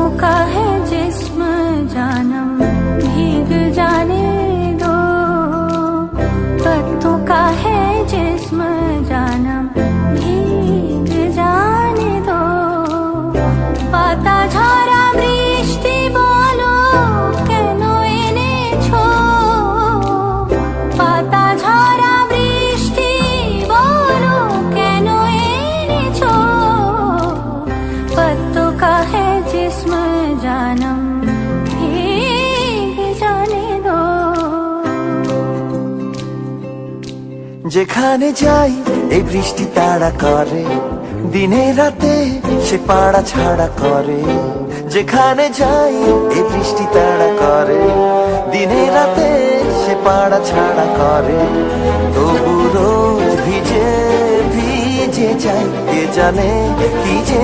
सूखा है जिस्म जानम, भीग जाने दो। पत्तों का है जिस्म जानम, भीग जाने दो। पता झा যেখানে যাই, এই বৃষ্টি তাড়া করে। দিনে রাতে সে পাড়া ছাড়া করে। যেখানে যাই, এই বৃষ্টি তাড়া করে। দিনে রাতে সে পাড়া ছাড়া করে। তবু রোজ ভিজে ভিজে যাই, কে জানে কি যে